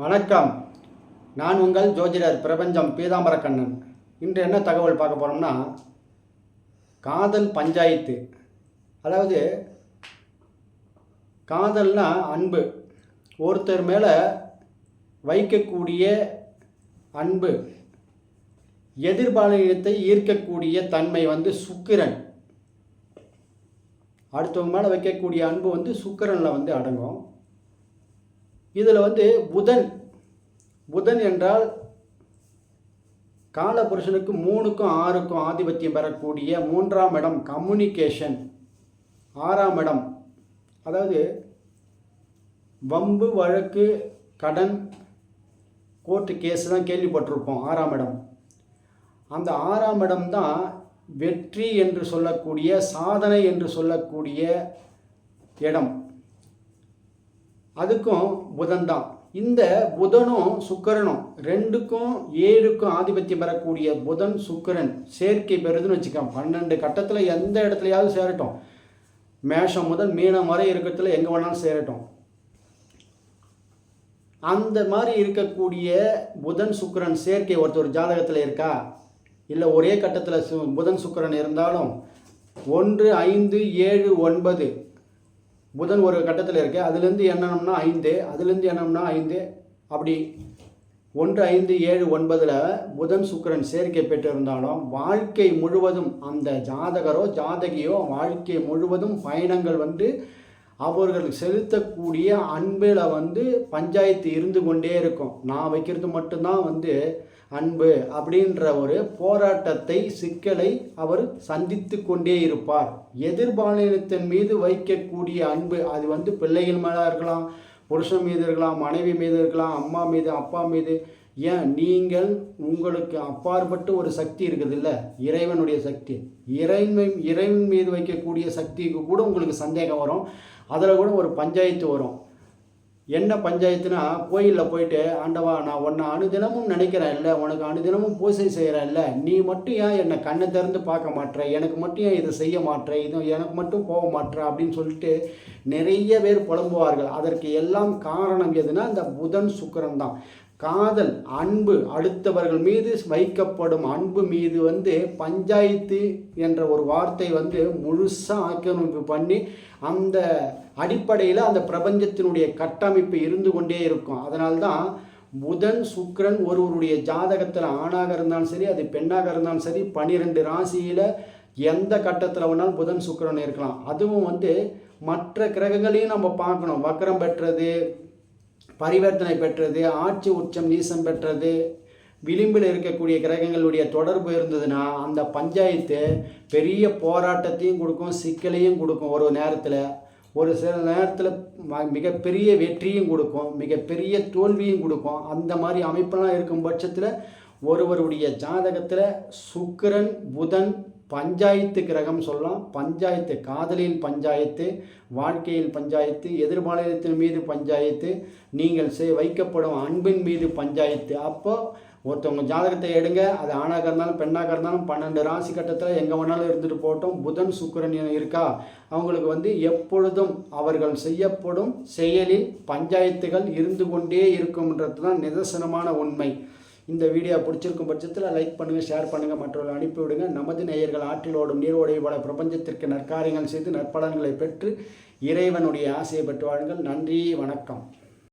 வணக்கம். நான் உங்கள் ஜோதிடர் பிரபஞ்சம் பீதாம்பரக்கண்ணன் இன்று என்ன தகவல் பார்க்க போகிறோம்னா காதல் பஞ்சாயத்து. அதாவது காதல்னா அன்பு. ஒருத்தர் மேலே வைக்கக்கூடிய அன்பு. எதிர்பாலினத்தை ஈர்க்கக்கூடிய தன்மை வந்து சுக்கிரன். அடுத்தவங்க மேலே வைக்கக்கூடிய அன்பு வந்து சுக்கிரனில் வந்து அடங்கும். இதில் வந்து புதன். புதன் என்றால் காலபுருஷனுக்கு மூணுக்கும் ஆறுக்கும் ஆதிபத்தியம் பெறக்கூடிய மூன்றாம் இடம் கம்யூனிகேஷன் ஆறாம் இடம். அதாவது வம்பு வழக்கு கடன் கோர்ட்டு கேஸ் தான் கேள்விப்பட்டிருப்போம். ஆறாம் இடம். அந்த ஆறாம் இடம் தான் வெற்றி என்று சொல்லக்கூடிய சாதனை என்று சொல்லக்கூடிய இடம். அதுக்கும் புதன் தான் இந்த புதனும் சுக்கிரனும் ரெண்டுக்கும் ஏழுக்கும் ஆதிபத்தியம் பெறக்கூடிய புதன் சுக்கிரன் சேர்க்கை பெறுதுன்னு வச்சுக்கோங்க. பன்னெண்டு கட்டத்தில் எந்த இடத்துலையாவது சேரட்டும். மேஷம் முதல் மீனம் வரை இருக்கிறதுல எங்கே வேணாலும் சேரட்டும். அந்த மாதிரி இருக்கக்கூடிய புதன் சுக்கிரன் சேர்க்கை ஒருத்தர் ஜாதகத்தில் இருக்கா? இல்லை ஒரே கட்டத்தில் சு புதன் சுக்கரன் இருந்தாலும் ஒன்று ஐந்து ஏழு ஒன்பது புதன் ஒரு கட்டத்தில் இருக்குது அதுலேருந்து எண்ணணும்னா ஐந்து அதுலேருந்து என்னம்னா ஐந்து. அப்படி ஒன்று ஐந்து ஏழு ஒன்பதில் புதன் சுக்கரன் சேர்க்கை பெற்றிருந்தாலும் வாழ்க்கை முழுவதும் அந்த ஜாதகரோ ஜாதகியோ வாழ்க்கை முழுவதும் பயணங்கள் வந்து அவர்கள் செலுத்தக்கூடிய அன்பில் வந்து பஞ்சாயத்து இருந்து கொண்டே இருக்கும். நான் வைக்கிறது மட்டும்தான் வந்து அன்பு அப்படின்ற ஒரு போராட்டத்தை சிக்கலை அவர் சந்தித்து கொண்டே இருப்பார். எதிர்பாலினத்தின் மீது வைக்கக்கூடிய அன்பு அது வந்து பிள்ளைகள் மேலே இருக்கலாம் புருஷன் மீது இருக்கலாம் மனைவி மீது இருக்கலாம் அம்மா மீது அப்பா மீது ஏன் நீங்கள் உங்களுக்கு அப்பாற்பட்டு ஒரு சக்தி இருக்குது இல்லை இறைவனுடைய சக்தி. இறைமை இறைவன் மீது வைக்கக்கூடிய சக்திக்கு கூட உங்களுக்கு சந்தேகம் வரும். அதில் கூட ஒரு பஞ்சாயத்து வரும். என்ன பஞ்சாயத்துனா கோயிலில் போயிட்டு ஆண்டவா நான் உன்னை அனுதினமும் நினைக்கிறேன் இல்லை உனக்கு அனுதினமும் பூசை செய்கிறேன் இல்லை. நீ மட்டும் ஏன் என்னை கண்ணை திறந்து பார்க்க மாட்டேற எனக்கு மட்டும் ஏன் இதை செய்ய மாட்ற? இது எனக்கு மட்டும் போக மாட்டேற அப்படின்னு சொல்லிட்டு நிறைய பேர் புலம்புவார்கள். அதற்கு எல்லாம் காரணம் எதுனா இந்த புதன் சுக்கரன் தான். காதல் அன்பு அடுத்தவர்கள் மீது வைக்கப்படும் அன்பு மீது வந்து பஞ்சாயத்து என்ற ஒரு வார்த்தை வந்து முழுசாக ஆக்கிரமிப்பு பண்ணி அந்த அடிப்படையில் அந்த பிரபஞ்சத்தினுடைய கட்டமைப்பு இருந்து கொண்டே இருக்கும். அதனால்தான் புதன் சுக்கரன் ஒருவருடைய ஜாதகத்தில் ஆணாக இருந்தாலும் சரி அது பெண்ணாக இருந்தாலும் சரி பன்னிரெண்டு ராசியில் எந்த கட்டத்தில் வேணாலும் புதன் சுக்கரன் இருக்கலாம். அதுவும் வந்து மற்ற கிரகங்களையும் நம்ம பார்க்கணும். வக்கரம் பெற்றது பரிவர்த்தனை பெற்றது ஆட்சி உச்சம் நீசம் பெற்றது விளிம்பில் இருக்கக்கூடிய கிரகங்களுடைய தொடர்பு இருந்ததுன்னா அந்த பஞ்சாயத்து பெரிய போராட்டத்தையும் கொடுக்கும் சிக்கலையும் கொடுக்கும். ஒரு நேரத்தில் ஒரு சில நேரத்தில் ம- மிகப்பெரிய வெற்றியும் கொடுக்கும் மிகப்பெரிய தோல்வியும் கொடுக்கும். அந்த மாதிரி அமைப்பெல்லாம் இருக்கும் பட்சத்தில் ஒருவருடைய ஜாதகத்தில் சுக்கிரன் புதன் பஞ்சாயத்து கிரகம் சொல்லலாம். பஞ்சாயத்து காதலில் பஞ்சாயத்து வாழ்க்கையில் பஞ்சாயத்து எதிர்பாலினத்தின் மீது பஞ்சாயத்து நீங்கள் செய் வைக்கப்படும் அன்பின் மீது பஞ்சாயத்து. அப்போ ஒருத்தவங்க ஜாதகத்தை எடுங்க. அது ஆணாக இருந்தாலும் பெண்ணாக இருந்தாலும் பன்னெண்டு ராசி கட்டத்தில் எங்கே வேணாலும் இருந்துட்டு போட்டோம் புதன் சுக்கரன் இருக்கா. அவங்களுக்கு வந்து எப்பொழுதும் அவர்கள் செய்யப்படும் செயலில் பஞ்சாயத்துகள் இருந்து கொண்டே இருக்கும்ன்றது தான் நிதர்சனமான உண்மை. இந்த வீடியோ பிடிச்சிருக்கும் பட்சத்தில் லைக் பண்ணுங்கள் ஷேர் பண்ணுங்கள் மற்றவர்கள் அனுப்பிவிடுங்க நமது நேயர்கள் ஆற்றிலோடும் நீரோடைய போல பிரபஞ்சத்திற்கு நற்காரியங்கள் செய்து நற்பலன்களை பெற்று இறைவனுடைய ஆசையை பெற்று வாழுங்கள். நன்றி வணக்கம்.